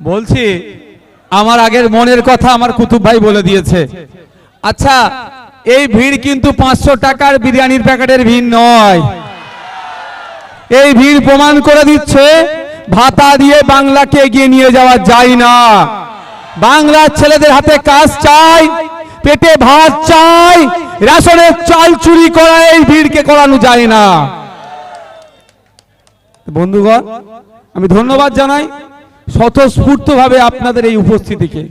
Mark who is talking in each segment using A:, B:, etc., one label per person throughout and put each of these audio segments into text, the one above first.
A: বলছি, আমার আগের মনের কথা আমার কুতুব ভাই বলে দিয়েছে। আচ্ছা এই ভিড় কিন্তু পাঁচশো টাকার বিরিয়ানির প্যাকেটের ভিড় নয়। এই ভিড় প্রমাণ করে দিচ্ছে, ভাতা দিয়ে বাংলাকে এগিয়ে নিয়ে যাওয়া যায় না। বাংলার ছেলেদের হাতে কাজ চাই, পেটে ভাত চাই, রেশনের চাল চুরি করা, এই ভিড়কে করানো যায় না। বন্ধুগণ, আমি ধন্যবাদ জানাই। স্বতঃস্ফূর্তভাবে আপনাদের এই উপস্থিতিকে।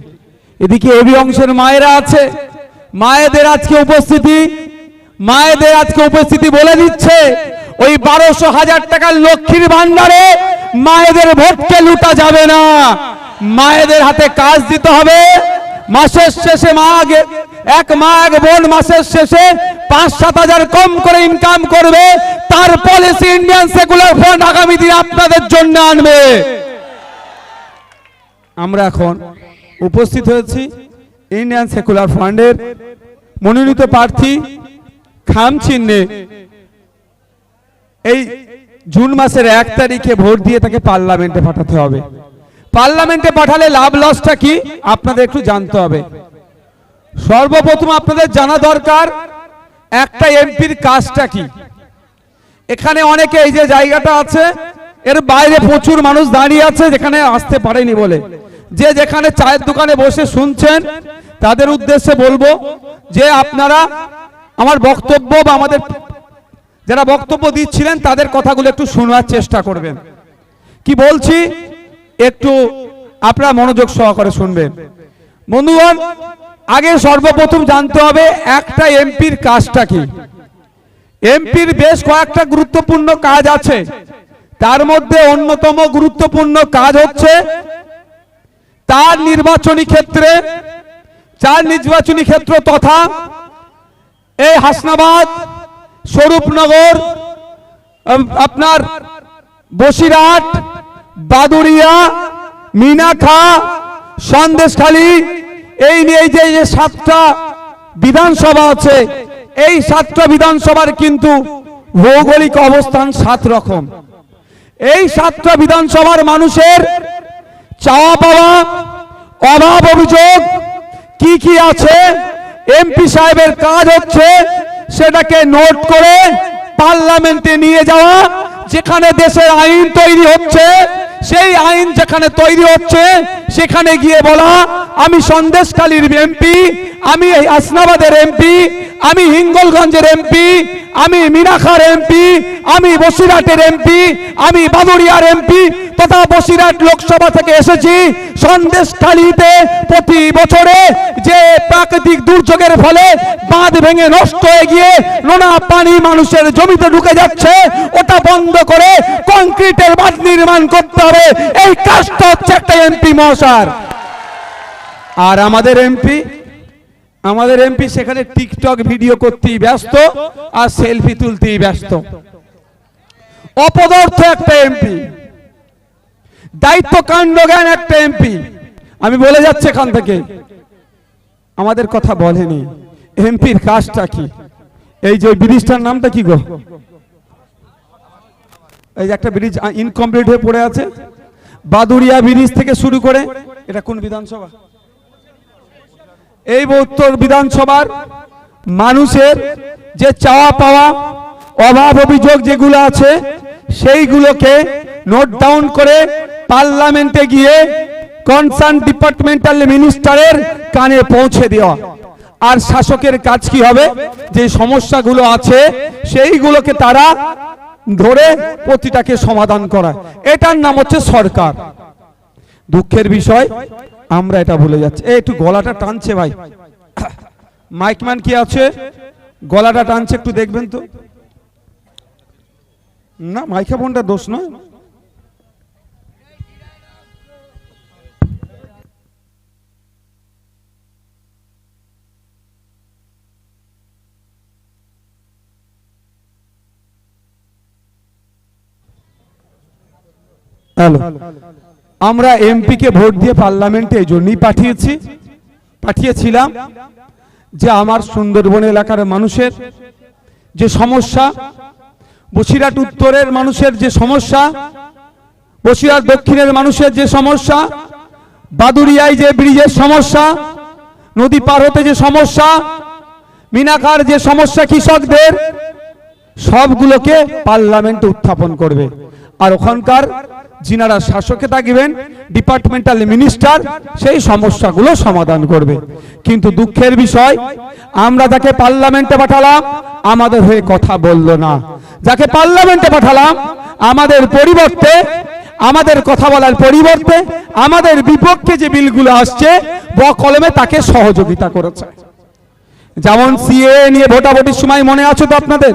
A: এদিকে এবি অংশের মায়েরা আছে। মায়েদের আজকে উপস্থিতি, মায়েদের আজকে উপস্থিতি বলে দিচ্ছে, ওই বারোশো হাজার টাকার লক্ষ্মীর ভান্ডারে মায়েদের ভোটকে লুটা যাবে না। মায়েদের হাতে কাজ দিতে হবে। মাসের শেষে মা এক মা, এক বোন মাসের শেষে পাঁচ, সাত হাজার কম করে ইনকাম করবে। তার পলিসি ইন্ডিয়ান সেকুলার ফ্রন্ট আগামী দিন আপনাদের জন্য আনবে। আমরা এখন উপস্থিত হয়েছি ইন্ডিয়ান সেকুলার ফান্ডের মনোনীত প্রার্থী খাম চিহ্নে। এই জুন মাসের এক তারিখে ভোট দিয়ে তাকে পার্লামেন্টে পাঠাতে হবে। পার্লামেন্টে পাঠালে লাভ লসটা কি? আপনাদের একটু জানতে হবে। সর্বপ্রথম আপনাদের জানা দরকার, একটা এমপির কাজটা কি? এখানে অনেকে এই যে জায়গাটা আছে, এর বাইরে প্রচুর মানুষ দাঁড়িয়ে আছে যেখানে আসতে পারেনি বলে। যে যেখানে চায়ের দোকানে বসে শুনছেন, তাদের উদ্দেশ্যে বলব যে আপনারা আমার বক্তব্য বা আমাদের যারা বক্তব্য দিচ্ছিলেন, তাদের কথাগুলো একটু শোনার চেষ্টা করবেন। কি বলছি? একটু আপনারা মনোযোগ সহকারে শুনবেন। বন্ধুগণ, আগে সর্বপ্রথম জানতে হবে একটা এমপির কাজটা কি। এমপির বেশ কয়েকটা গুরুত্বপূর্ণ কাজ আছে। তার মধ্যে অন্যতম গুরুত্বপূর্ণ কাজ হচ্ছে তার নির্বাচনী ক্ষেত্রে চার নির্বাচনী ক্ষেত্র তথা এই হাসনাবাদ, স্বরূপনগর আপনার বসিরহাট বাদুরিয়া মিনাখা সন্দেশখালী, এই নিয়ে যে যে সাতটা বিধানসভা আছে, এই সাতটা বিধানসভার কিন্তু ভৌগোলিক অবস্থান সাত রকম। এই সাতটা বিধানসভার মানুষের চাওয়া পাওয়া, অভাব অভিযোগ, কি কি আছে, এমপি সাহেবের কাজ হচ্ছে সেটাকে নোট করে পার্লামেন্টে নিয়ে যাওয়া, যেখানে দেশের আইন তৈরি হচ্ছে, সেই আইন যেখানে তৈরি হচ্ছে, সেখানে গিয়ে বলা, আমি সন্দেশখালীর এমপি, আমি আসনাবাদের এমপি, আমি হিঙ্গলগঞ্জের এমপি, আমি মিনাখার এমপি, আমি বসিরহাটের এমপি, আমি বাদুরিয়ার এমপি তথা বসিরহাট লোকসভা থেকে এসেছি। সন্দেশখালীতে প্রতি বছরে যে প্রাকৃতিক দুর্যোগের ফলে বাঁধ ভেঙে নষ্ট হয়ে গিয়ে নোনা পানি মানুষের জমিতে ঢুকে যাচ্ছে, ওটা বন্ধ করে কংক্রিটের বাঁধ নির্মাণ করতে হবে। এই কাজটা হচ্ছে একটা এমপি মহাশয় আর আমাদের এমপি আমাদের এমপি সেখানে টিকটক ভিডিও করতেই ব্যস্ত আর সেলফি তুলতেই ব্যস্ত। অপদার্থ একটা এমপি। দায়িত্ব কাণ্ড জ্ঞান একটা এমপি আমি বলে যাচ্ছি এখান থেকে, আমাদের কথা বলেনি। এমপির কাজটা কি? এই যে ব্রিজটার নামটা কি গো? এই যে একটা ব্রিজ ইনকমপ্লিট হয়ে পড়ে আছে। বাদুরিয়া ব্রিজ থেকে শুরু করে, এটা কোন বিধানসভা? এই উত্তর বিধানসভার মানুষের যে চাওয়া পাওয়া, অভাব অভিযোগ যেগুলো আছে, সেইগুলোকে নোট ডাউন করে পার্লামেন্টে গিয়ে কনসার্ন ডিপার্টমেন্টাল মিনিস্টারের কানে পৌঁছে দেওয়া। আর শাসকের কাজ কি হবে? যে সমস্যাগুলো আছে, সেইগুলোকে তারা ধরে প্রতিটাকে সমাধান করা এটার নাম হচ্ছে সরকার। দুঃখের বিষয়, আমরা এটা ভুলে যাচ্ছি। এই একটু গলাটা টানছে ভাই। মাইকম্যান কি আছে? গলাটা টানছে, একটু দেখবেন তো। না, মাইক্রোফোনটা দোষ নয়। হ্যালো। আমরা এমপি কে ভোট দিয়ে পার্লামেন্টে এই জন্যই পাঠিয়েছি, পাঠিয়েছিলাম যে আমার সুন্দরবন এলাকার মানুষের যে সমস্যা, বসিরহাট উত্তরের মানুষের যে সমস্যা, বসিরহাট দক্ষিণের মানুষের যে সমস্যা বাদুরিয়ায় যে ব্রিজের সমস্যা, নদী পার হতে যে সমস্যা, মিনাকার যে সমস্যা কৃষকদের, সবগুলোকে পার্লামেন্টে উত্থাপন করবে। আর ওখানকার যিনারা শাসকে থাকবেন ডিপার্টমেন্টাল মিনিস্টার সেই সমস্যাগুলো সমাধান করবে। কিন্তু দুঃখের বিষয়, আমরা তাকে পার্লামেন্টে পাঠালাম, আমাদের হয়ে কথা বলল না। যাকে পার্লামেন্টে পাঠালাম, আমাদের পরিবর্তে, আমাদের কথা বলার পরিবর্তে, আমাদের বিপক্ষে যে বিলগুলো আসছে ব কলমে তাকে সহযোগিতা করেছে। যেমন সিএ নিয়ে ভোটাভুটির সময় মনে আছে তো আপনাদের?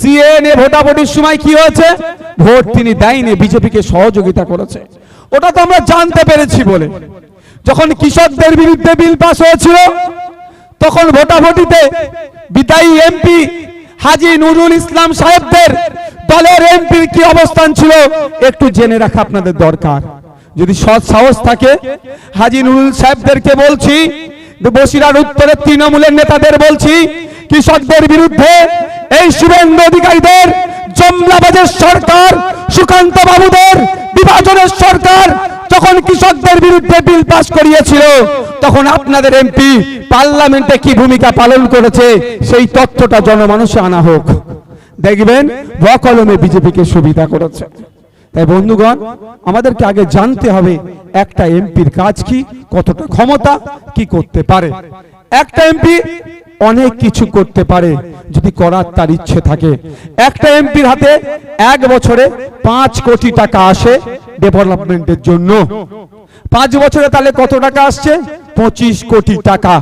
A: সিএ নিয়ে ভোটাভুটির সময় কি হয়েছে? ভোট তিনি দেয়নি, বিজেপিকে সহযোগিতা করেছে। ওটা তো আমরা জানতে পেরেছি বলে। যখন কৃষকদের বিরুদ্ধে বিল পাস হয়েছিল, তখন ভোটাভুটিতে বিদায়ী এমপি হাজি নুরুল ইসলাম সাহেবদের দলের এমপির কি অবস্থান ছিল, একটু জেনে রাখা আপনাদের দরকার। যদি সৎ সাহস থাকে, হাজি নুরুল সাহেবদেরকে বলছি, বসিরার উত্তরের তৃণমূলের নেতাদের বলছি, কৃষকদের বিরুদ্ধে এই শুভেন্দু অধিকারীদের, জমলাবাজের সরকার, সুকান্ত বাবুদের, বিভাজনের সরকার যখন কৃষকদের বিরুদ্ধে বিল পাস করিয়েছিল, তখন আপনাদের এমপি পার্লামেন্টে কি ভূমিকা পালন করেছে, সেই তথ্যটা জনমানুষে আনা হোক। দেখবেন, বকলমে বিজেপিকে সুবিধা করেছে। তাই বন্ধুগণ, আমাদেরকে আগে জানতে হবে, একটা এমপির কাজ কি, কতটা ক্ষমতা, কি করতে পারে। একটা এমপি অনেক কিছু করতে পারে যদি করার তার ইচ্ছে থাকে। একটা এমপির হাতে এক বছরে পাঁচ কোটি টাকা আসে ডেভেলপমেন্টের জন্য। পাঁচ বছরে তাহলে কত টাকা আসছে? পঁচিশ কোটি টাকা।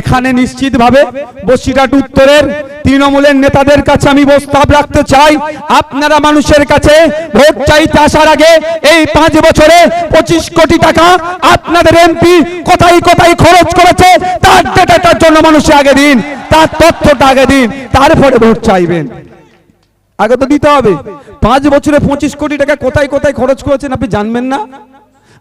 A: এখানে নিশ্চিতভাবে বসিরহাট উত্তরের তৃণমূলের নেতাদের কাছে আমি প্রস্তাব রাখতে চাই। আপনারা মানুষের কাছে ভোট চাইতে আসার আগে এই পাঁচ বছরে পঁচিশ কোটি টাকা আপনাদের এমপি কোথায় কোথায় খরচ করেছে, তার ডেটাটার জন্য মানুষে আগে দিন, তার তথ্যটা আগে দিন, তারপরে ভোট চাইবেন। আগে তো দিতে হবে। পাঁচ বছরে পঁচিশ কোটি টাকা কোথায় কোথায় খরচ করেছেন আপনি জানবেন না?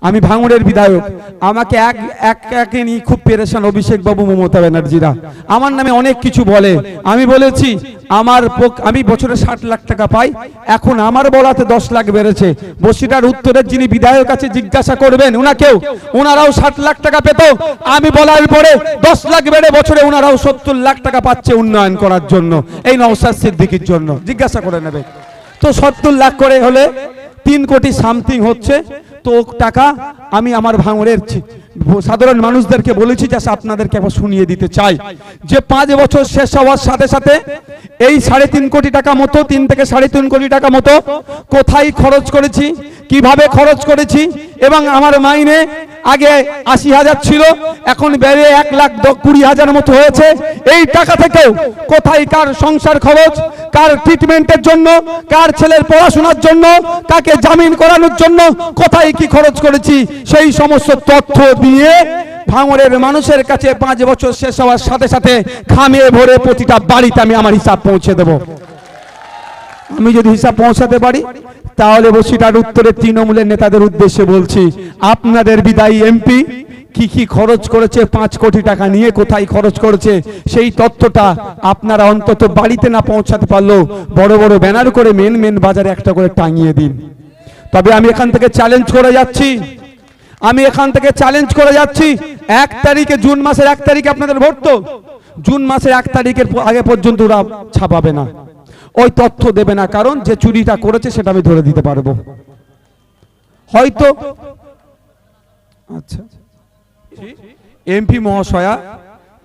A: আমি ভাঙড়ের বিধায়ক। আমাকে এক এক একে নিয়ে খুব পেরেশান অভিষেক বাবু মমতা ব্যানার্জিরা। আমার নামে অনেক কিছু বলে। আমি বলেছি, আমার আমি বছরে ষাট লাখ টাকা পাই। এখন আমার বলাতে দশ লাখ বেড়েছে। বসিটার উত্তরের যিনি বিধায়ক আছে, জিজ্ঞাসা করবেন ওনাকেও ওনারাও ষাট লাখ টাকা পেত। আমি বলার পরে দশ লাখ বেড়ে বছরে ওনারাও সত্তর লাখ টাকা পাচ্ছে উন্নয়ন করার জন্য, এই নওসাদ সিদ্দিকির জন্য। জিজ্ঞাসা করে নেবে। তো সত্তর লাখ করে হলে তিন কোটি সামথিং হচ্ছে। তো টাকা আমি আমার ভাঙরের সাধারণ মানুষদেরকে বলেছি যা আপনাদেরকে একবার শুনিয়ে দিতে চাই। যে পাঁচ বছর শেষ হওয়ার সাথে সাথে এই সাড়ে তিন কোটি টাকা মতো, তিন থেকে সাড়ে তিন কোটি টাকা মতো কোথায় খরচ করেছি? কীভাবে খরচ করেছি? এবং আমার মাইনে আগে আশি হাজার ছিল, এখন বেড়ে এক লাখ কুড়ি হাজার মতো হয়েছে। এই টাকা থেকেও কোথায় কার সংসার খরচ, কার ট্রিটমেন্টের জন্য, কার ছেলের পড়াশোনার জন্য, কাকে জামিন করানোর জন্য কোথায় কি খরচ করেছি, সেই সমস্ত তথ্য দিয়ে ভাঙরের মানুষের কাছে পাঁচ বছর শেষ হওয়ার সাথে সাথে খামিয়ে ভরে প্রতিটা বাড়িতে আমি আমার হিসাব পৌঁছে দেব। আমি যদি হিসাব পৌঁছাতে পারি তাহলে বসিটার উত্তরে তৃণমূলের নেতাদের উদ্দেশ্যে বলছি, আপনাদের বিদায়ী এমপি কি কি খরচ করেছে, পাঁচ কোটি টাকা নিয়ে কোথায় খরচ করেছে, সেই তথ্যটা আপনারা অন্তত বাড়িতে না পৌঁছাতে পারলেও বড় বড় ব্যানার করে মেন মেন বাজারে একটা করে টাঙিয়ে দিন। তবে আমি এখান থেকে চ্যালেঞ্জ করে যাচ্ছি। আমি এখান থেকে চ্যালেঞ্জ করে যাচ্ছি। এক তারিখে জুন মাসের এক তারিখে আপনাদের ভোট তো। জুন মাসের এক তারিখের আগে পর্যন্ত ওরা ছাপাবে না। ওই তথ্য দেবে না, কারণ যে চুরিটা করেছে সেটা আমি ধরে দিতে পারব। হয়তো আচ্ছা। এমপি মহাশয়া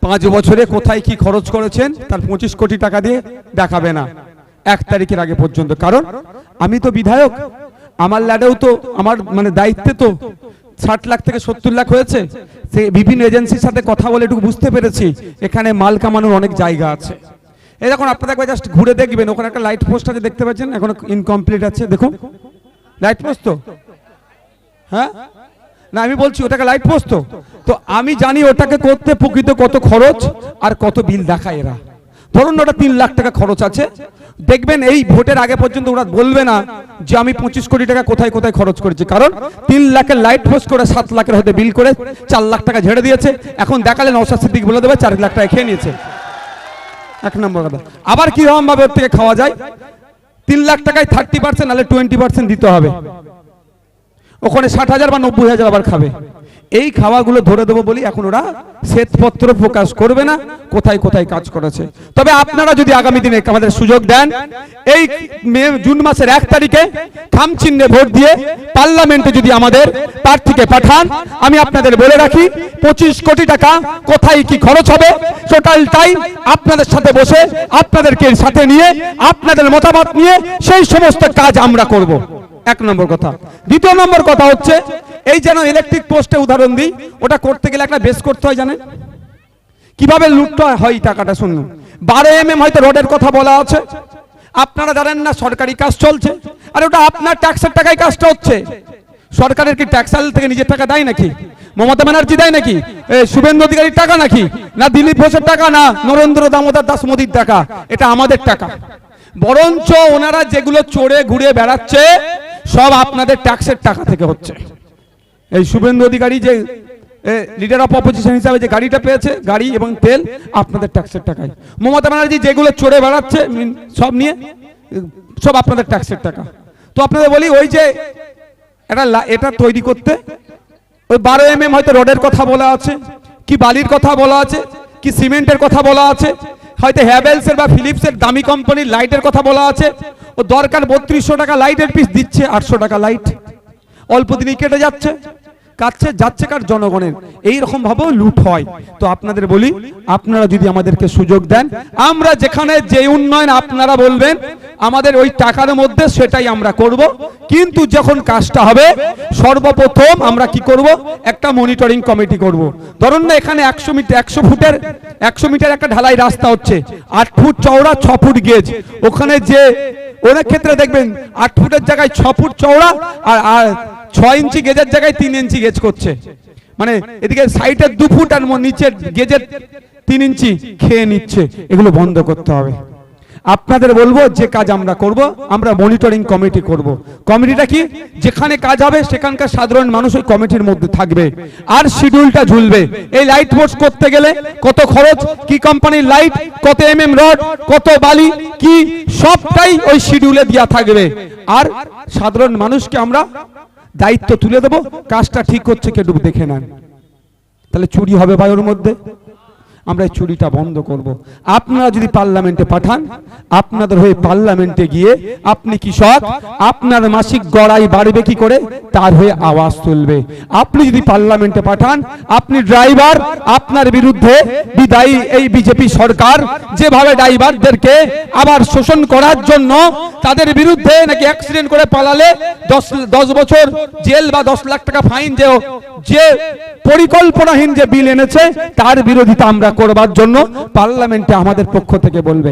A: পাঁচ বছরে কোথায় কি খরচ করেছেন, তার পঁচিশ কোটি টাকা দিয়ে দেখাবে না, এক তারিখের আগে পর্যন্ত। কারণ আমি তো বিধায়ক, আমার ল্যাডেও তো, আমার মানে দায়িত্বে তো ষাট লাখ থেকে সত্তর লাখ হয়েছে। সে বিভিন্ন এজেন্সির সাথে কথা বলে একটু বুঝতে পেরেছি, এখানে মাল কামানোর অনেক জায়গা আছে। এই দেখুন, আপনারা একবার জাস্ট ঘুরে দেখবেন, ওখানে একটা লাইট পোস্ট আছে, দেখতে পাচ্ছেন? এখন ইনকমপ্লিট আছে, দেখুন। লাইট পোস্ট তো? হ্যাঁ? না, আমি বলছি, ওটাকে লাইট পোস্ট তো? তো আমি জানি ওটাকে করতে প্রকৃত কত খরচ আর কত বিল দেখায় এরা। ধরুন, ওটা তিন লাখ টাকা খরচ আছে। দেখবেন, এই ভোটের আগে পর্যন্ত ওরা বলবে না যে আমি পঁচিশ কোটি টাকা কোথায় কোথায় খরচ করেছি। কারণ তিন লাখের লাইট পোস্ট করে সাত লাখের হয়তো বিল করে চার লাখ টাকা ঝেড়ে দিয়েছে। এখন দেখালে নৌসাদ সিদ্দিক বলে দেবে, চার লাখ টাকা খেয়ে নিয়েছে। এক নম্বর কথা। আবার কীরকম ভাবে ওর থেকে খাওয়া যায়? তিন লাখ টাকায় থার্টি পার্সেন্ট নাহলে টোয়েন্টি পার্সেন্ট দিতে হবে। ওখানে ষাট হাজার বা নব্বই হাজার আবার খাবে। এই খাওয়াগুলো ধরে দেবো বলি এখন ওরা শ্বেতপত্র প্রকাশ করবে না, কোথায় কোথায় কাজ করেছে। তবে আপনারা যদি আগামী দিনে আমাদের সুযোগ দেন, এই জুন মাসের এক তারিখে খাম চিহ্নে ভোট দিয়ে পার্লামেন্টে যদি আমাদের প্রার্থীকে পাঠান, আমি আপনাদের বলে রাখি, পঁচিশ কোটি টাকা কোথায় কি খরচ হবে টোটালটাই আপনাদের সাথে বসে, আপনাদেরকে সাথে নিয়ে, আপনাদের মতামত নিয়ে সেই সমস্ত কাজ আমরা করব। এক নম্বর কথা। দ্বিতীয় নম্বর কথা হচ্ছে, এই যেন ইলেকট্রিক পোস্টে উদাহরণ দিই, ওটা করতে গেলে একটা বেশ করতে হয় জানেন? কীভাবে লুটটা হয় টাকাটা শুনুন। বারো এম এম হয়তো রোডের কথা বলা আছে। আপনারা জানেন না সরকারি কাজ চলছে। আর ওটা আপনার ট্যাক্সের টাকায় কাজটা হচ্ছে। সরকারের কি ট্যাক্সাল থেকে নিজের টাকা দেয় নাকি? মমতা ব্যানার্জি দেয় নাকি? শুভেন্দু অধিকারীর টাকা নাকি? না দিলীপ ঘোষের টাকা, না নরেন্দ্র দামোদর দাস মোদীর টাকা? এটা আমাদের টাকা। বরঞ্চ ওনারা যেগুলো চড়ে ঘুরে বেড়াচ্ছে সব আপনাদের ট্যাক্সের টাকা থেকে হচ্ছে। এই শুভেন্দু অধিকারী যে লিডার অফ অপোজিশন হিসাবে যে গাড়িটা পেয়েছে, গাড়ি এবং তেল আপনাদের ট্যাক্সের টাকায়। মমতা ব্যানার্জি যেগুলো চড়ে বেড়াচ্ছে সব নিয়ে, সব আপনাদের ট্যাক্সের টাকা। তো আপনাদের বলি, ওই যে এটা এটা তৈরি করতে, ওই বারো এম এম হয়তো রোডের কথা বলা আছে, কি বালির কথা বলা আছে, কি সিমেন্টের কথা বলা আছে হয়তো হ্যাভেলসের বা ফিলিপসের দামি কোম্পানির লাইটের কথা বলা আছে। ও দরকার বত্রিশশো টাকা লাইটের পিস দিচ্ছে আটশো টাকা লাইট অল্প দিনই কেটে যাচ্ছে। কাটছে যাচ্ছে কার জনগণের? এই রকম ভাবেও লুট হয়। তো আপনাদের বলি, আপনারা যদি আমাদেরকে সুযোগ দেন, আমরা যেখানে যে উন্নয়ন আপনারা বলবেন, আমাদের ওই টাকার মধ্যে সেটাই আমরা করব। কিন্তু যখন কাজটা হবে, সর্বপ্রথম আমরা কি করব? একটা মনিটরিং কমিটি করব। ধরুন না, এখানে একশো মিটার, একশো ফুটের, একশো মিটার একটা ঢালাই রাস্তা হচ্ছে। আট ফুট চওড়া, ছ ফুট গেজ। ওখানে যে অনেক ক্ষেত্রে দেখবেন আট ফুটের জায়গায় ছ ফুট চওড়া আর আর ছয় ইঞ্চি গেজের জায়গায় তিন ইঞ্চি গেজ করছে। মানে এদিকে সাইডের দু ফুট আর নিচের গেজের তিন ইঞ্চি খেয়ে নিচ্ছে। এগুলো বন্ধ করতে হবে। আপনাদের বলব যে কাজ আমরা করব, আমরা মনিটরিং কমিটি করব। কমিটিটা কি? যেখানে কাজ হবে, সেখানকার সাধারণ মানুষ ওই কমিটির মধ্যে থাকবে। আর শিডিউলটা ঝুলবে। এই লাইট পোস্ট করতে গেলে কত খরচ? কি কোম্পানির লাইট? কত এম এম রড? কত বালি? কি সবটাই ওই শিডিউলে দেওয়া থাকবে। আর সাধারণ মানুষকে আমরা দায়িত্ব তুলে দেবো, কাজটা ঠিক হচ্ছে কেটুক দেখে নেন। তাহলে চুরি হবে বায়ুর মধ্যে। আমরা এই চুরিটা বন্ধ করব। আপনারা যদি পার্লামেন্টে পাঠান, আপনাদের হয়ে পার্লামেন্টে গিয়ে আপনি কৃষক আপনার মাসিক গড়াই বাড়বে কি করে? তার হয়ে আওয়াজ তুলবে। আপনি যদি পার্লামেন্টে পাঠান, আপনি ড্রাইভার, আপনার বিরুদ্ধে বিদায়ী এই বিজেপি সরকার, যেভাবে ড্রাইভারদেরকে আবার শোষণ করার জন্য তাদের বিরুদ্ধে নাকি অ্যাক্সিডেন্ট করে পালালে দশ দশ বছর জেল বা দশ লাখ টাকা ফাইন যে যে পরিকল্পনাহীন যে বিল এনেছে, তার বিরোধিতা আমরা করবার জন্য পার্লামেন্টে আমাদের পক্ষ থেকে বলবে।